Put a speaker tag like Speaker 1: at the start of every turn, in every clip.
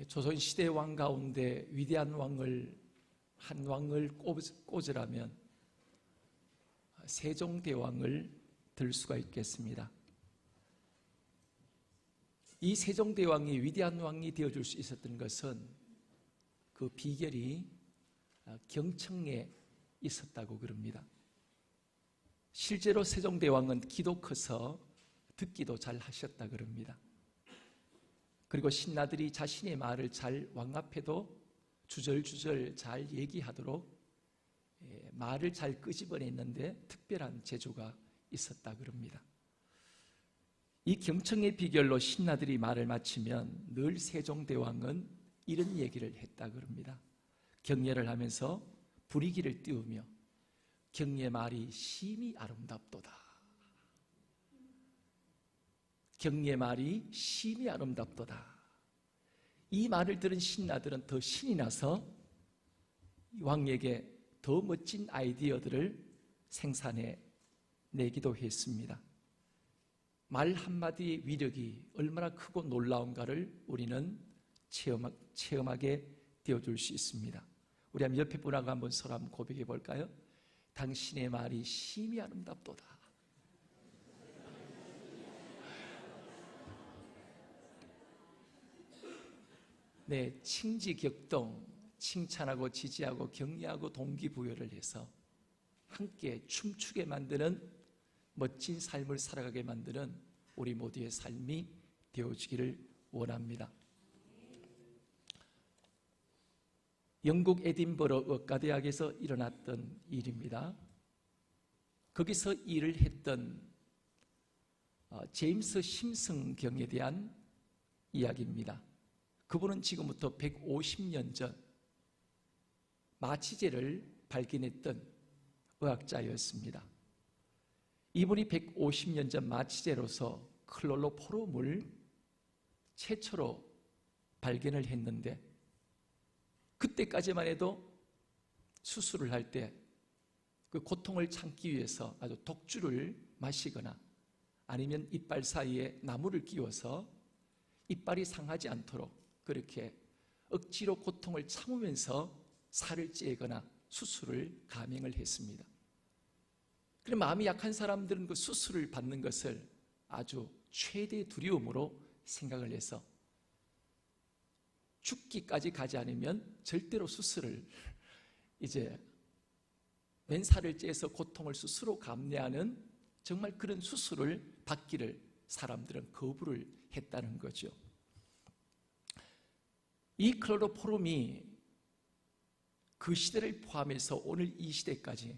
Speaker 1: 예, 조선 시대 왕 가운데 위대한 왕을 한 왕을 꼽- 꽂으라면 세종대왕을 들 수가 있겠습니다. 이 세종대왕이 위대한 왕이 되어줄 수 있었던 것은 그 비결이 아, 경청에 있었다고 그럽니다. 실제로 세종대왕은 기도 커서 듣기도 잘 하셨다 그럽니다. 그리고 신하들이 자신의 말을 잘 왕 앞에도 주절주절 잘 얘기하도록 예, 말을 잘 끄집어냈는데 특별한 재주가 있었다 그럽니다. 이 경청의 비결로 신하들이 말을 마치면 늘 세종대왕은 이런 얘기를 했다 그럽니다. 경례를 하면서 불이기를 띄우며 경례 말이 심히 아름답도다. 경례 말이 심히 아름답도다. 이 말을 들은 신하들은 더 신이 나서 왕에게 더 멋진 아이디어들을 생산해 내기도 했습니다. 말 한마디의 위력이 얼마나 크고 놀라운가를 우리는 체험하, 체험하게 되어줄 수 있습니다. 우리 한번 옆에 분하고 한번 서로 한번 고백해 볼까요? 당신의 말이 심히 아름답도다. 네, 칭지격동, 칭찬하고 지지하고 격려하고 동기부여를 해서 함께 춤추게 만드는 멋진 삶을 살아가게 만드는 우리 모두의 삶이 되어지기를 원합니다. 영국 에딘버러 의과대학에서 일어났던 일입니다. 거기서 일을 했던 어, 제임스 심승경에 대한 이야기입니다. 그분은 지금부터 150년 전 마취제를 발견했던 의학자였습니다. 이분이 150년 전 마취제로서 클로로포름을 최초로 발견을 했는데 그때까지만 해도 수술을 할 때 그 고통을 참기 위해서 아주 독주를 마시거나 아니면 이빨 사이에 나무를 끼워서 이빨이 상하지 않도록 그렇게 억지로 고통을 참으면서 살을 찌거나 수술을 감행을 했습니다. 그럼 마음이 약한 사람들은 그 수술을 받는 것을 아주 최대 두려움으로 생각을 해서 죽기까지 가지 않으면 절대로 수술을 이제 맨살을 째서 고통을 스스로 감내하는 정말 그런 수술을 받기를 사람들은 거부를 했다는 거죠. 이 클로로포름이 그 시대를 포함해서 오늘 이 시대까지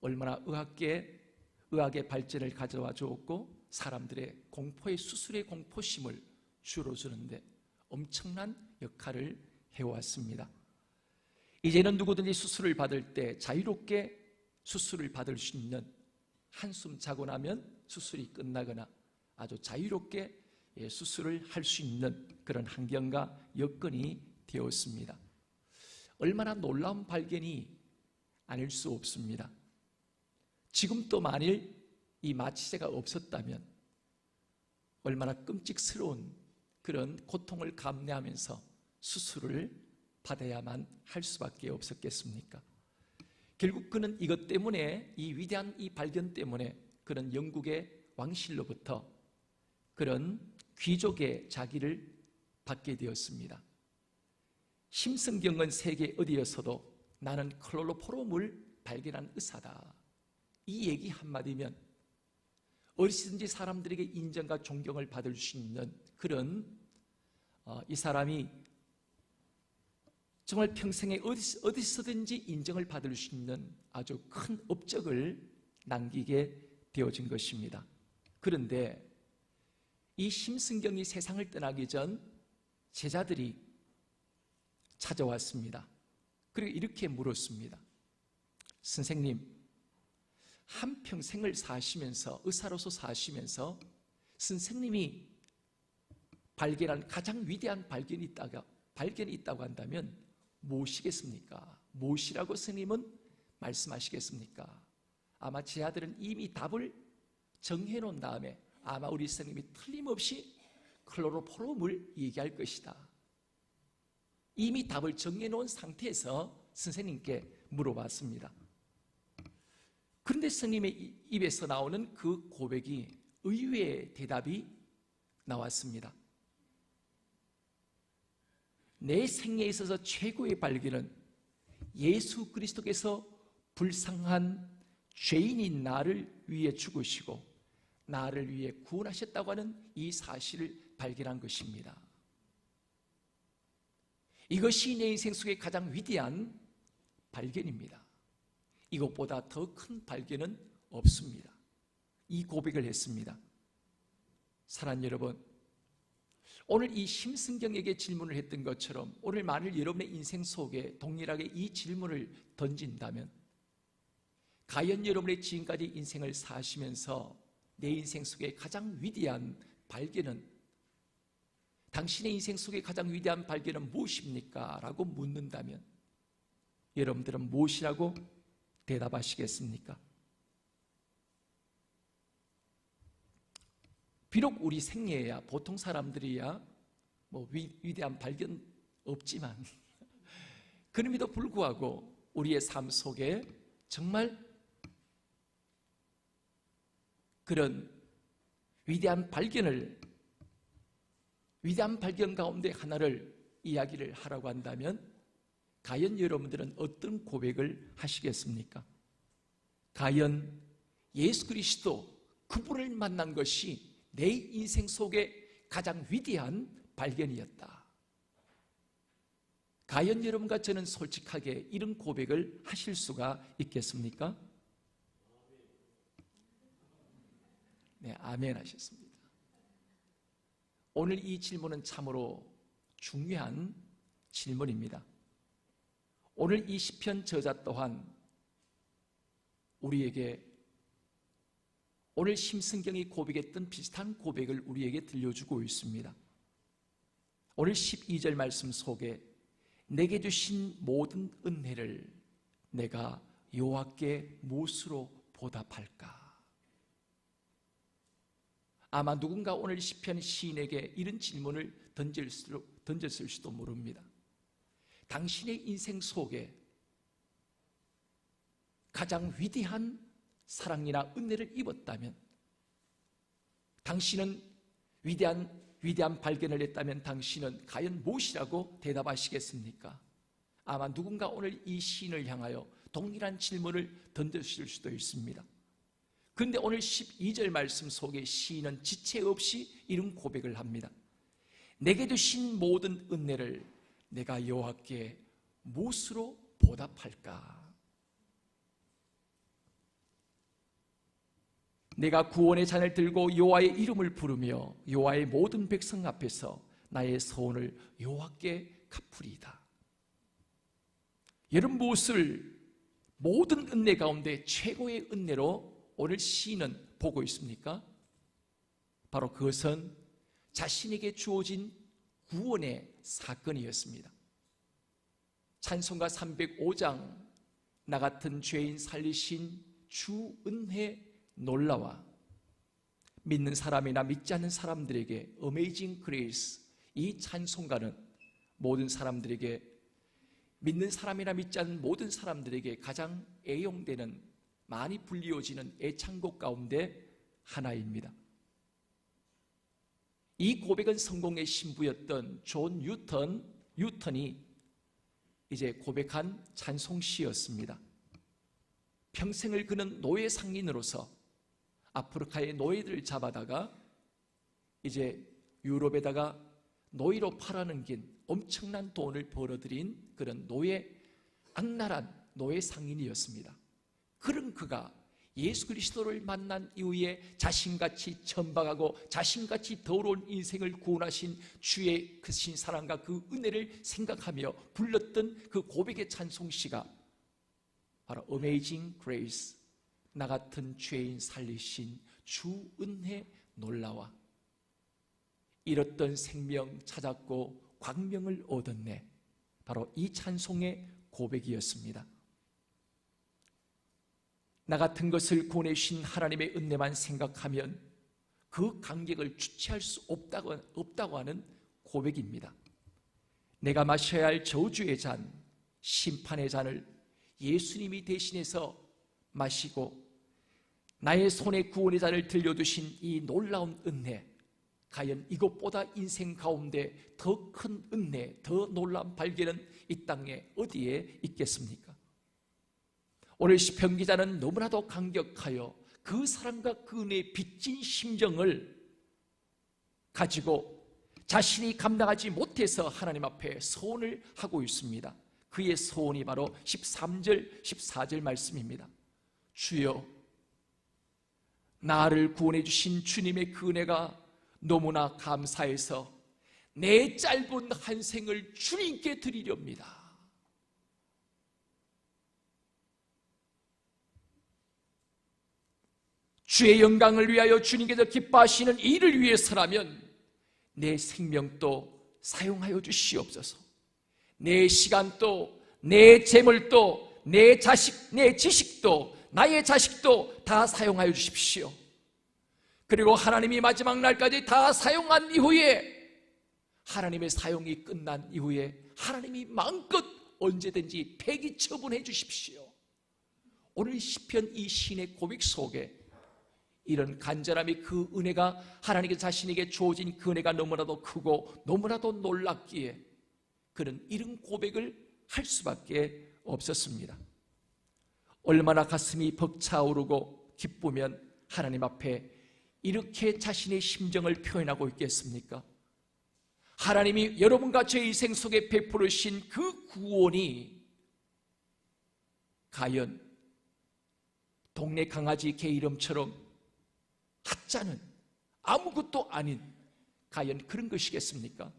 Speaker 1: 얼마나 의학계, 의학의 발전을 가져와 주었고 사람들의 공포의 수술의 공포심을 줄여주는데 엄청난 역할을 해왔습니다. 이제는 누구든지 수술을 받을 때 자유롭게 수술을 받을 수 있는 한숨 자고 나면 수술이 끝나거나 아주 자유롭게 예, 수술을 할 수 있는 그런 환경과 여건이 되었습니다. 얼마나 놀라운 발견이 아닐 수 없습니다. 지금도 만일 이 마취제가 없었다면 얼마나 끔찍스러운 그런 고통을 감내하면서 수술을 받아야만 할 수밖에 없었겠습니까? 결국 그는 이것 때문에 이 위대한 이 발견 때문에 그런 영국의 왕실로부터 그런 귀족의 자기를 받게 되었습니다. 심승경은 세계 어디에서도 나는 클로로포름을 발견한 의사다. 이 얘기 한마디면 어디든지 사람들에게 인정과 존경을 받을 수 있는 그런 어, 이 사람이 정말 평생에 어디서, 든지 인정을 받을 수 있는 아주 큰 업적을 남기게 되어진 것입니다. 그런데 이 심승경이 세상을 떠나기 전 제자들이 찾아왔습니다. 그리고 이렇게 물었습니다. 선생님, 한평생을 사시면서, 의사로서 사시면서 선생님이 발견한 가장 위대한 발견이 있다가, 발견이 있다고 한다면 무엇이겠습니까? 무엇이라고 스님은 말씀하시겠습니까? 아마 제 아들은 이미 답을 정해 놓은 다음에 아마 우리 스님이 틀림없이 클로로포름을 얘기할 것이다. 이미 답을 정해 놓은 상태에서 선생님께 물어봤습니다. 그런데 스님의 이- 입에서 나오는 그 고백이 의외의 대답이 나왔습니다. 내 생애에 있어서 최고의 발견은 예수 그리스도께서 불쌍한 죄인인 나를 위해 죽으시고 나를 위해 구원하셨다고 하는 이 사실을 발견한 것입니다. 이것이 내 인생 속의 가장 위대한 발견입니다. 이것보다 더 큰 발견은 없습니다. 이 고백을 했습니다. 사랑 여러분, 오늘 이 심승경에게 질문을 했던 것처럼 오늘 만일 여러분의 인생 속에 동일하게 이 질문을 던진다면 과연 여러분의 지금까지 인생을 사시면서 내 인생 속에 가장 위대한 발견은 당신의 인생 속에 가장 위대한 발견은 무엇입니까? 라고 묻는다면 여러분들은 무엇이라고 대답하시겠습니까? 비록 우리 생애야 보통 사람들이야 뭐 위, 위대한 발견 없지만 그럼에도 불구하고 우리의 삶 속에 정말 그런 위대한 발견을 위대한 발견 가운데 하나를 이야기를 하라고 한다면 과연 여러분들은 어떤 고백을 하시겠습니까? 과연 예수 그리스도 그분을 만난 것이 내 인생 속에 가장 위대한 발견이었다. 과연 여러분과 저는 솔직하게 이런 고백을 하실 수가 있겠습니까? 네, 아멘 하셨습니다. 오늘 이 질문은 참으로 중요한 질문입니다. 오늘 이 시편 저자 또한 우리에게 오늘 심승경이 고백했던 비슷한 고백을 우리에게 들려주고 있습니다. 오늘 12절 말씀 속에 내게 주신 모든 은혜를 내가 여호와께 무엇으로 보답할까? 아마 누군가 오늘 시편 시인에게 이런 질문을 던질 수, 던졌을 수도 모릅니다. 당신의 인생 속에 가장 위대한 사랑이나 은혜를 입었다면 당신은 위대한 위대한 발견을 했다면 당신은 과연 무엇이라고 대답하시겠습니까? 아마 누군가 오늘 이 시인을 향하여 동일한 질문을 던졌을 수도 있습니다. 그런데 오늘 12절 말씀 속에 시인은 지체 없이 이런 고백을 합니다. 내게 주신 모든 은혜를 내가 여호와께 무엇으로 보답할까? 내가 구원의 잔을 들고 여호와의 이름을 부르며 여호와의 모든 백성 앞에서 나의 소원을 여호와께 갚으리이다. 여러분 무엇을 모든 은혜 가운데 최고의 은혜로 오늘 시인은 보고 있습니까? 바로 그것은 자신에게 주어진 구원의 사건이었습니다. 찬송가 305장 나 같은 죄인 살리신 주 은혜 놀라와 믿는 사람이나 믿지 않는 사람들에게 어메이징 그레이스 이 찬송가는 모든 사람들에게 믿는 사람이나 믿지 않는 모든 사람들에게 가장 애용되는 많이 불리워지는 애창곡 가운데 하나입니다. 이 고백은 성공의 신부였던 존 뉴턴, 뉴턴이 이제 고백한 찬송시였습니다. 평생을 그는 노예 상인으로서 아프리카의 노예들을 잡아다가 이제 유럽에다가 노예로 팔아넘긴 엄청난 돈을 벌어들인 그런 노예, 악랄한 노예 상인이었습니다. 그런 그가 예수 그리스도를 만난 이후에 자신같이 천박하고 자신같이 더러운 인생을 구원하신 주의 크신 사랑과 그 은혜를 생각하며 불렀던 그 고백의 찬송시가 바로 Amazing Grace 나 같은 죄인 살리신 주 은혜 놀라와 잃었던 생명 찾았고 광명을 얻었네 바로 이 찬송의 고백이었습니다. 나 같은 것을 보내신 하나님의 은혜만 생각하면 그 감격을 주체할 수 없다고, 없다고 하는 고백입니다. 내가 마셔야 할 저주의 잔, 심판의 잔을 예수님이 대신해서 마시고 나의 손에 구원의 잔을 들려두신 이 놀라운 은혜, 과연 이것보다 인생 가운데 더 큰 은혜, 더 놀라운 발견은 이 땅에 어디에 있겠습니까? 오늘 시편 기자는 너무나도 감격하여 그 사랑과 그 은혜의 빚진 심정을 가지고 자신이 감당하지 못해서 하나님 앞에 소원을 하고 있습니다. 그의 소원이 바로 13절, 14절 말씀입니다. 주여, 나를 구원해 주신 주님의 그 은혜가 너무나 감사해서 내 짧은 한 생을 주님께 드리렵니다. 주의 영광을 위하여 주님께서 기뻐하시는 일을 위해서라면 내 생명도 사용하여 주시옵소서. 내 시간도, 내 재물도, 내 자식, 내 지식도, 나의 자식도 다 사용하여 주십시오. 그리고 하나님이 마지막 날까지 다 사용한 이후에 하나님의 사용이 끝난 이후에 하나님이 마음껏 언제든지 폐기 처분해 주십시오. 오늘 시편 이 신의 고백 속에 이런 간절함이 그 은혜가 하나님께 자신에게 주어진 그 은혜가 너무나도 크고 너무나도 놀랍기에 그는 이런 고백을 할 수밖에 없었습니다. 얼마나 가슴이 벅차오르고 기쁘면 하나님 앞에 이렇게 자신의 심정을 표현하고 있겠습니까? 하나님이 여러분과 제 인생 속에 베풀으신 그 구원이 과연 동네 강아지 개 이름처럼 하찮은 아무것도 아닌 과연 그런 것이겠습니까?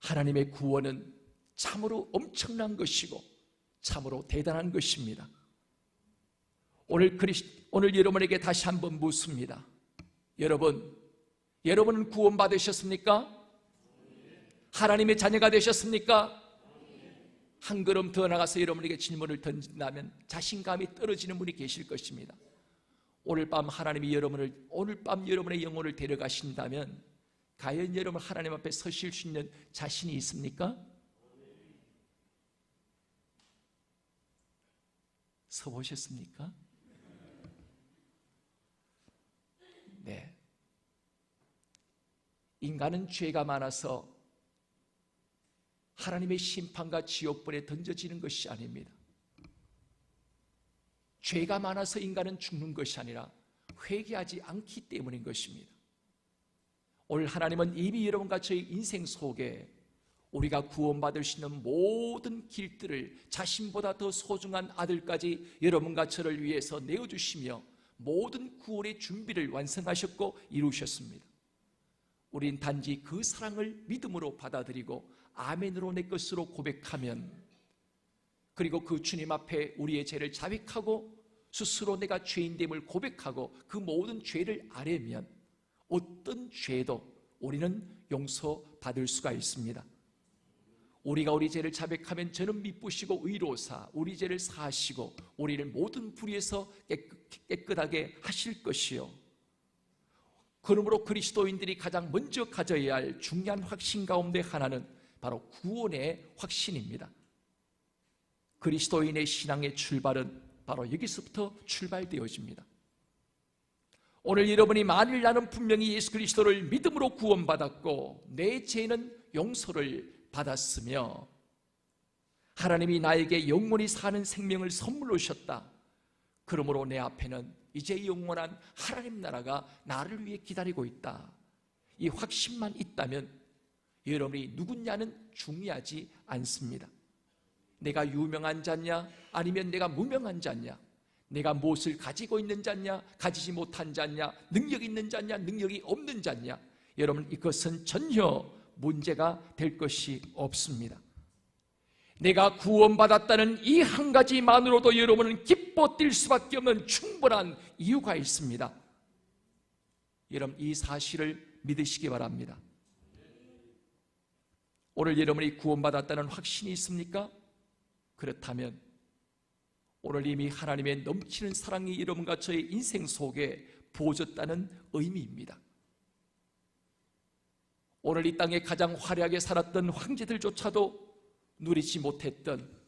Speaker 1: 하나님의 구원은 참으로 엄청난 것이고 참으로 대단한 것입니다. 오늘 그리스 오늘 여러분에게 다시 한번 묻습니다. 여러분, 여러분은 구원 받으셨습니까? 하나님의 자녀가 되셨습니까? 한 걸음 더 나가서 여러분에게 질문을 던진다면 자신감이 떨어지는 분이 계실 것입니다. 오늘 밤 하나님이 여러분을 오늘 밤 여러분의 영혼을 데려가신다면 과연 여러분 하나님 앞에 서실 수 있는 자신이 있습니까? 서 보셨습니까? 네. 인간은 죄가 많아서 하나님의 심판과 지옥불에 던져지는 것이 아닙니다. 죄가 많아서 인간은 죽는 것이 아니라 회개하지 않기 때문인 것입니다. 오늘 하나님은 이미 여러분과 저희 인생 속에 우리가 구원받을 수 있는 모든 길들을 자신보다 더 소중한 아들까지 여러분과 저를 위해서 내어주시며 모든 구원의 준비를 완성하셨고 이루셨습니다. 우린 단지 그 사랑을 믿음으로 받아들이고 아멘으로 내 것으로 고백하면 그리고 그 주님 앞에 우리의 죄를 자백하고 스스로 내가 죄인됨을 고백하고 그 모든 죄를 아뢰면 어떤 죄도 우리는 용서받을 수가 있습니다. 우리가 우리 죄를 자백하면 저는 미쁘시고 의로사 우리 죄를 사하시고 우리를 모든 불의에서 깨끗 하게 하실 것이요. 그러므로 그리스도인들이 가장 먼저 가져야 할 중요한 확신 가운데 하나는 바로 구원의 확신입니다. 그리스도인의 신앙의 출발은 바로 여기서부터 출발되어집니다. 오늘 여러분이 만일 나는 분명히 예수 그리스도를 믿음으로 구원받았고 내 죄는 용서를 받았으며 하나님이 나에게 영원히 사는 생명을 선물로 주셨다. 그러므로 내 앞에는 이제 영원한 하나님 나라가 나를 위해 기다리고 있다. 이 확신만 있다면 여러분이 누구냐는 중요하지 않습니다. 내가 유명한 자냐 아니면 내가 무명한 자냐 내가 무엇을 가지고 있는 자냐 가지지 못한 자냐 능력 있는 자냐 능력이 없는 자냐 여러분 이것은 전혀 문제가 될 것이 없습니다. 내가 구원받았다는 이 한 가지만으로도 여러분은 기뻐 뛸 수밖에 없는 충분한 이유가 있습니다. 여러분 이 사실을 믿으시기 바랍니다. 오늘 여러분이 구원받았다는 확신이 있습니까? 그렇다면 오늘 이미 하나님의 넘치는 사랑이 여러분과 저의 인생 속에 부어졌다는 의미입니다. 오늘 이 땅에 가장 화려하게 살았던 황제들조차도 누리지 못했던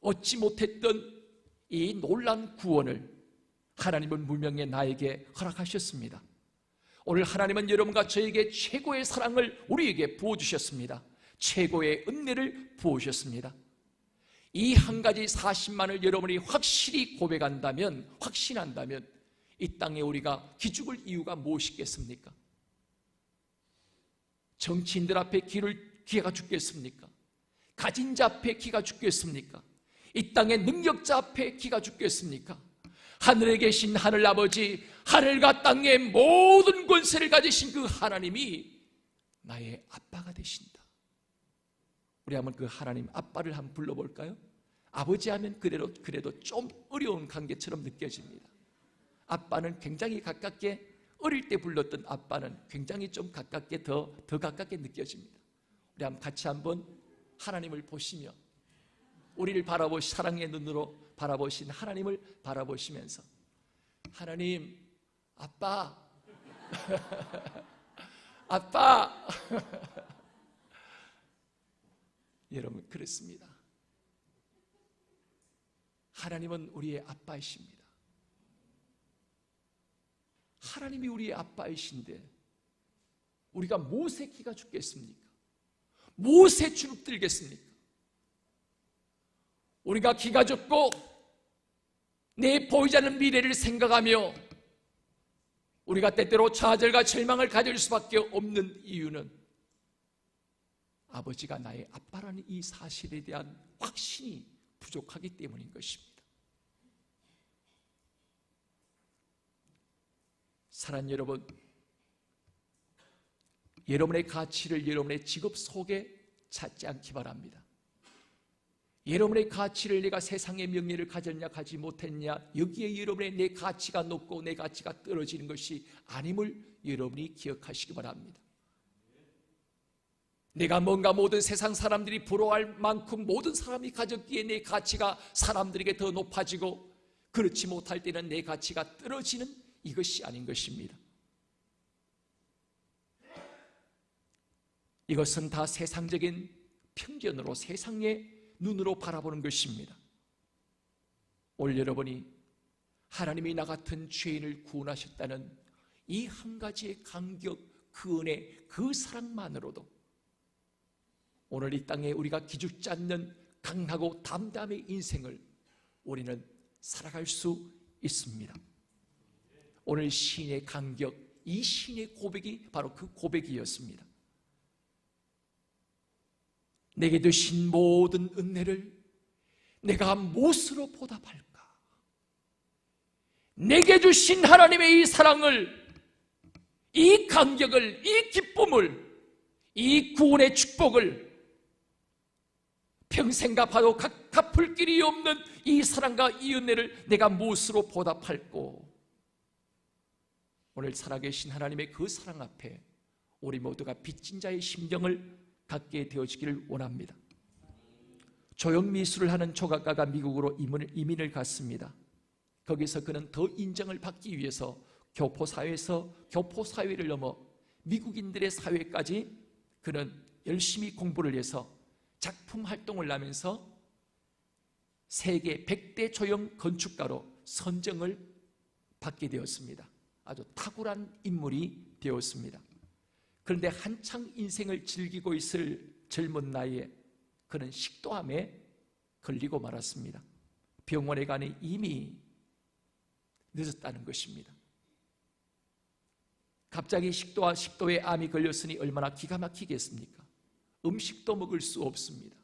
Speaker 1: 얻지 못했던 이 놀란 구원을 하나님은 무명의 나에게 허락하셨습니다. 오늘 하나님은 여러분과 저에게 최고의 사랑을 우리에게 부어주셨습니다. 최고의 은혜를 부어주셨습니다. 이 한 가지 40만을 여러분이 확실히 고백한다면, 확신한다면 이 땅에 우리가 기죽을 이유가 무엇이겠습니까? 정치인들 앞에 기를, 기가 죽겠습니까? 가진 자 앞에 기가 죽겠습니까? 이 땅의 능력자 앞에 기가 죽겠습니까? 하늘에 계신 하늘 아버지, 하늘과 땅의 모든 권세를 가지신 그 하나님이 나의 아빠가 되신다. 우리 한번 그 하나님 아빠를 한번 불러볼까요? 아버지 하면 그래도, 그래도 좀 어려운 관계처럼 느껴집니다. 아빠는 굉장히 가깝게 어릴 때 불렀던 아빠는 굉장히 좀 가깝게 더, 더 가깝게 느껴집니다. 우리 한번 같이 한번 하나님을 보시며 우리를 바라보시 사랑의 눈으로 바라보신 하나님을 바라보시면서 하나님 아빠 아빠 여러분 그렇습니다. 하나님은 우리의 아빠이십니다. 하나님이 우리의 아빠이신데 우리가 기가 죽겠습니까? 무엇에 주눅들겠습니까? 우리가 기가 죽고 내 보이지 않는 미래를 생각하며 우리가 때때로 좌절과 절망을 가질 수밖에 없는 이유는 아버지가 나의 아빠라는 이 사실에 대한 확신이 부족하기 때문인 것입니다. 사랑 여러분, 여러분의 가치를 여러분의 직업 속에 찾지 않기 바랍니다. 여러분의 가치를 내가 세상의 명예를 가졌냐 가지 못했냐 여기에 여러분의 내 가치가 높고 내 가치가 떨어지는 것이 아님을 여러분이 기억하시기 바랍니다. 내가 뭔가 모든 세상 사람들이 부러워할 만큼 모든 사람이 가졌기에 내 가치가 사람들에게 더 높아지고 그렇지 못할 때는 내 가치가 떨어지는 이것이 아닌 것입니다. 이것은 다 세상적인 편견으로 세상의 눈으로 바라보는 것입니다. 올 여러분이 하나님이 나 같은 죄인을 구원하셨다는 이 한 가지의 감격, 그 은혜, 그 사랑만으로도 오늘 이 땅에 우리가 기죽지 않는 강하고 담담의 인생을 우리는 살아갈 수 있습니다. 오늘 시인의 감격, 이 시인의 고백이 바로 그 고백이었습니다. 내게 주신 모든 은혜를 내가 무엇으로 보답할까? 내게 주신 하나님의 이 사랑을, 이 감격을, 이 기쁨을, 이 구원의 축복을 평생 갚아도 갚을 길이 없는 이 사랑과 이 은혜를 내가 무엇으로 보답할꼬? 오늘 살아계신 하나님의 그 사랑 앞에 우리 모두가 빚진 자의 심정을 갖게 되어지기를 원합니다. 조형미술을 하는 조각가가 미국으로 이민을 갔습니다. 거기서 그는 더 인정을 받기 위해서 교포사회에서 교포사회를 넘어 미국인들의 사회까지 그는 열심히 공부를 해서 작품 활동을 하면서 세계 100대 조형 건축가로 선정을 받게 되었습니다. 아주 탁월한 인물이 되었습니다. 그런데 한창 인생을 즐기고 있을 젊은 나이에 그는 식도암에 걸리고 말았습니다. 병원에 가니 이미 늦었다는 것입니다. 갑자기 식도와 식도에 암이 걸렸으니 얼마나 기가 막히겠습니까? 음식도 먹을 수 없습니다.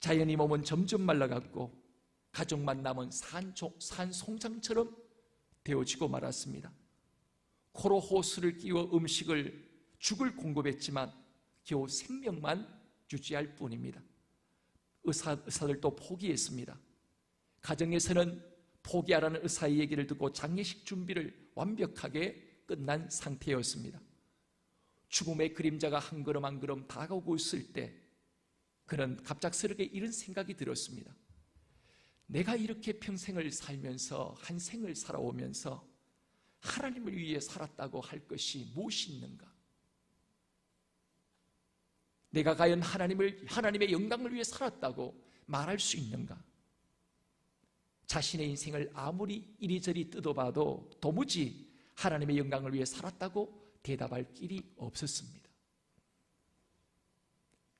Speaker 1: 자연히 몸은 점점 말라갔고 가족만 남은 산총, 산송장처럼 되어지고 말았습니다. 코로 호수를 끼워 음식을 죽을 공급했지만 겨우 생명만 유지할 뿐입니다. 의사, 의사들도 포기했습니다. 가정에서는 포기하라는 의사의 얘기를 듣고 장례식 준비를 완벽하게 끝난 상태였습니다. 죽음의 그림자가 한 걸음 한 걸음 다가오고 있을 때 그는 갑작스럽게 이런 생각이 들었습니다. 내가 이렇게 평생을 살면서 한 생을 살아오면서 하나님을 위해 살았다고 할 것이 무엇이 있는가? 내가 과연 하나님을 하나님의 영광을 위해 살았다고 말할 수 있는가? 자신의 인생을 아무리 이리저리 뜯어봐도 도무지 하나님의 영광을 위해 살았다고 대답할 길이 없었습니다.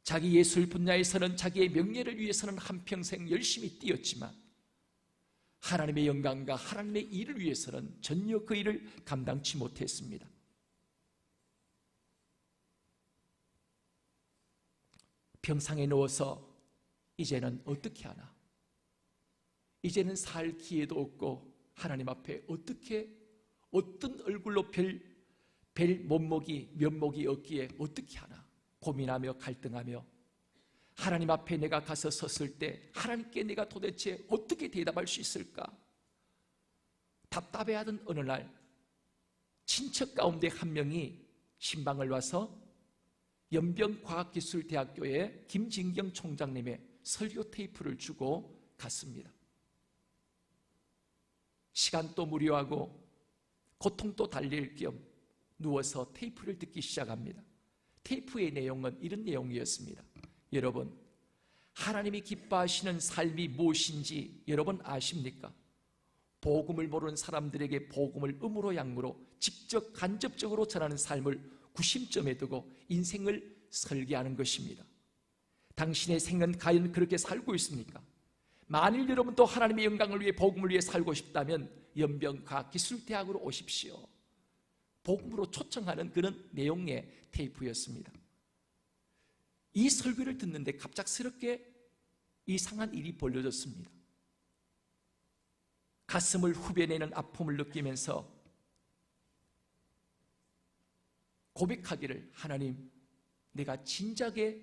Speaker 1: 자기 예술 분야에서는 자기의 명예를 위해서는 한평생 열심히 뛰었지만 하나님의 영광과 하나님의 일을 위해서는 전혀 그 일을 감당치 못했습니다. 병상에 누워서 이제는 어떻게 하나? 이제는 살 기회도 없고 하나님 앞에 어떻게 어떤 얼굴로 별, 별 몸목이 면목이 없기에 어떻게 하나 고민하며 갈등하며 하나님 앞에 내가 가서 섰을 때 하나님께 내가 도대체 어떻게 대답할 수 있을까? 답답해하던 어느 날 친척 가운데 한 명이 신방을 와서 연병과학기술대학교의 김진경 총장님의 설교 테이프를 주고 갔습니다. 시간도 무료하고 고통도 달랠 겸 누워서 테이프를 듣기 시작합니다. 테이프의 내용은 이런 내용이었습니다. 여러분, 하나님이 기뻐하시는 삶이 무엇인지 여러분 아십니까? 복음을 모르는 사람들에게 복음을 음으로 양으로 직접 간접적으로 전하는 삶을 구심점에 두고 인생을 설계하는 것입니다. 당신의 생은 과연 그렇게 살고 있습니까? 만일 여러분도 하나님의 영광을 위해 복음을 위해 살고 싶다면 연병과 기술대학으로 오십시오. 복음으로 초청하는 그런 내용의 테이프였습니다. 이 설교를 듣는데 갑작스럽게 이상한 일이 벌어졌습니다. 가슴을 후벼내는 아픔을 느끼면서 고백하기를 하나님 내가 진작에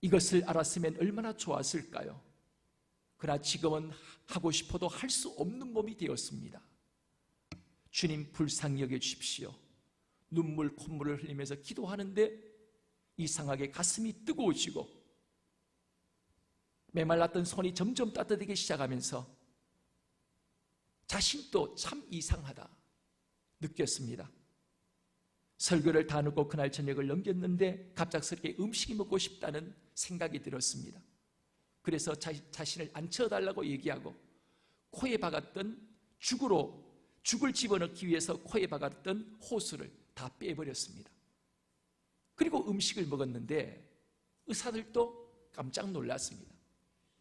Speaker 1: 이것을 알았으면 얼마나 좋았을까요? 그러나 지금은 하고 싶어도 할 수 없는 몸이 되었습니다. 주님 불쌍히 여겨 주십시오. 눈물 콧물을 흘리면서 기도하는데 이상하게 가슴이 뜨거워지고 메말랐던 손이 점점 따뜻해지기 시작하면서 자신도 참 이상하다 느꼈습니다. 설교를 다 놓고 그날 저녁을 넘겼는데 갑작스럽게 음식이 먹고 싶다는 생각이 들었습니다. 그래서 자, 자신을 앉혀달라고 얘기하고 코에 박았던 죽으로 죽을 집어넣기 위해서 코에 박았던 호수를 다 빼버렸습니다. 그리고 음식을 먹었는데 의사들도 깜짝 놀랐습니다.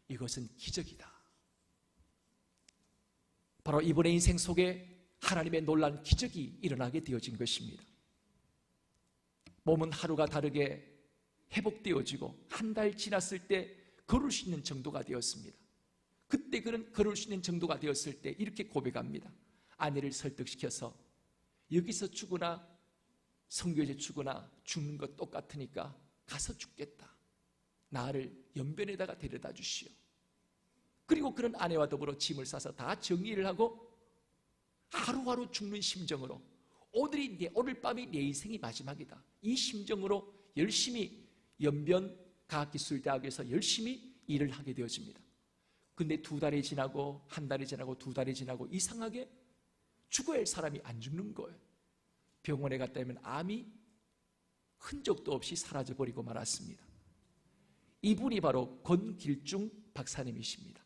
Speaker 1: 이것은 기적이다. 바로 이번의 인생 속에 하나님의 놀란 기적이 일어나게 되어진 것입니다. 몸은 하루가 다르게 회복되어지고 한 달 지났을 때 걸을 수 있는 정도가 되었습니다. 그때 그는 걸을 수 있는 정도가 되었을 때 이렇게 고백합니다. 아내를 설득시켜서 여기서 죽으나 성교제 죽으나 죽는 것 똑같으니까 가서 죽겠다. 나를 연변에다가 데려다 주시오. 그리고 그런 아내와 더불어 짐을 싸서 다 정리를 하고 하루하루 죽는 심정으로 오늘이 내 오늘 밤이 내 인생이 마지막이다. 이 심정으로 열심히 연변 과학기술대학에서 열심히 일을 하게 되어집니다. 근데 두 달이 지나고 한 달이 지나고 두 달이 지나고 이상하게 죽어야 할 사람이 안 죽는 거예요. 병원에 갔다 면 암이 흔적도 없이 사라져 버리고 말았습니다. 이분이 바로 권길중 박사님이십니다.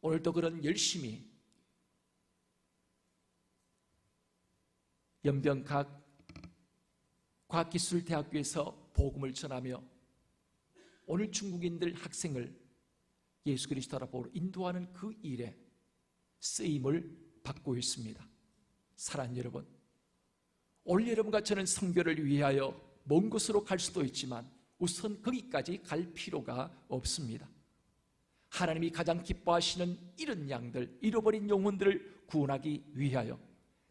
Speaker 1: 오늘도 그런 열심히 연병각 과학기술대학교에서 복음을 전하며 오늘 중국인들 학생을 예수 그리스도로 보러 인도하는 그 일에 쓰임을 받고 있습니다. 사랑 여러분, 올 여러분과 저는 성교를 위하여 먼 곳으로 갈 수도 있지만 우선 거기까지 갈 필요가 없습니다. 하나님이 가장 기뻐하시는 이런 양들, 잃어버린 영혼들을 구원하기 위하여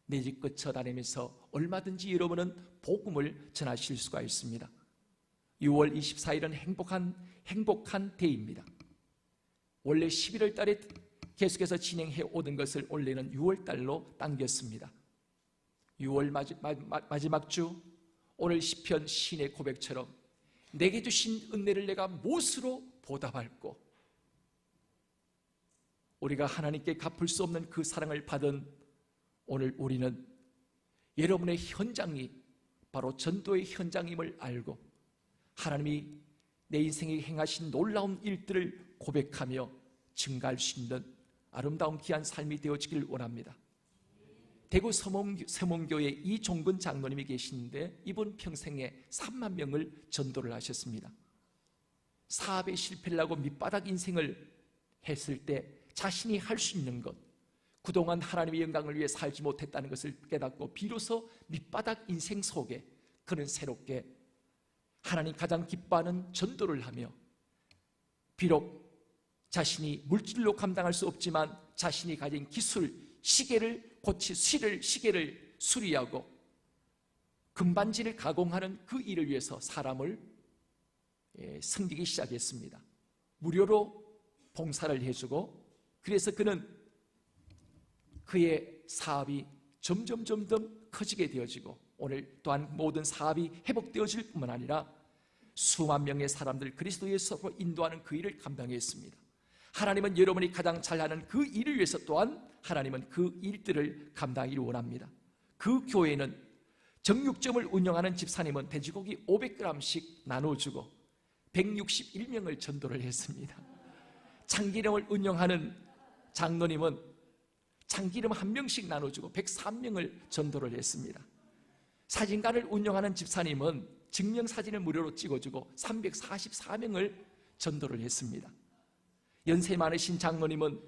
Speaker 1: 내 집 끝쳐 다니면서 얼마든지 여러분은 복음을 전하실 수가 있습니다. 6월 24일은 행복한 행복한 데이입니다. 원래 11월 달에 계속해서 진행해 오던 것을 올해는 6월 달로 당겼습니다. 6월 마지막 주 오늘 시편 신의 고백처럼 내게 주신 은혜를 내가 무엇으로 보답할고 우리가 하나님께 갚을 수 없는 그 사랑을 받은 오늘 우리는 여러분의 현장이 바로 전도의 현장임을 알고 하나님이 내 인생에 행하신 놀라운 일들을 고백하며 증가할 수 있는 아름다운 귀한 삶이 되어지길 원합니다. 대구 서몽, 교회 이종근 장로님이 계시는데 이분 평생에 3만 명을 전도를 하셨습니다. 사업에 실패를 하고 밑바닥 인생을 했을 때 자신이 할 수 있는 것, 그동안 하나님의 영광을 위해 살지 못했다는 것을 깨닫고 비로소 밑바닥 인생 속에 그는 새롭게 하나님 가장 기뻐하는 전도를 하며 비록 자신이 물질로 감당할 수 없지만 자신이 가진 기술, 시계를 고치, 실을, 시계를 수리하고 금반지를 가공하는 그 일을 위해서 사람을 예, 섬기기 시작했습니다. 무료로 봉사를 해주고 그래서 그는 그의 사업이 점점 점점 커지게 되어지고 오늘 또한 모든 사업이 회복되어질 뿐만 아니라 수만 명의 사람들 그리스도 예수로 인도하는 그 일을 감당했습니다. 하나님은 여러분이 가장 잘하는 그 일을 위해서 또한 하나님은 그 일들을 감당하기를 원합니다. 그 교회는 정육점을 운영하는 집사님은 돼지고기 500g씩 나눠주고 161명을 전도를 했습니다. 참기름을 운영하는 장로님은 참기름 한 명씩 나눠주고 103명을 전도를 했습니다. 사진관을 운영하는 집사님은 증명사진을 무료로 찍어주고 344명을 전도를 했습니다. 연세 많으신 장로님은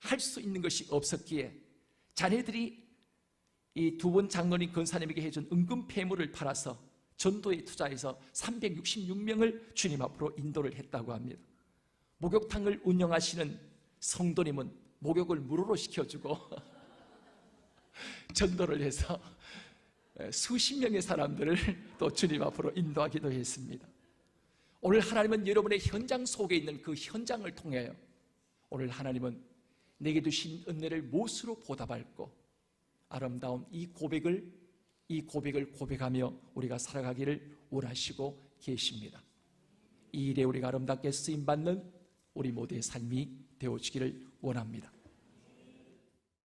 Speaker 1: 할 수 있는 것이 없었기에 자네들이 이 두 번 장로님 권사님에게 해준 은금 폐물을 팔아서 전도에 투자해서 366명을 주님 앞으로 인도를 했다고 합니다. 목욕탕을 운영하시는 성도님은 목욕을 무료로 시켜주고 전도를 해서 수십 명의 사람들을 또 주님 앞으로 인도하기도 했습니다. 오늘 하나님은 여러분의 현장 속에 있는 그 현장을 통하여 오늘 하나님은 내게 주신 은혜를 못으로 보답할고 아름다운 이 고백을 이 고백을 고백하며 우리가 살아가기를 원하시고 계십니다. 이 일에 우리가 아름답게 쓰임 받는 우리 모두의 삶이 되어지기를 원합니다.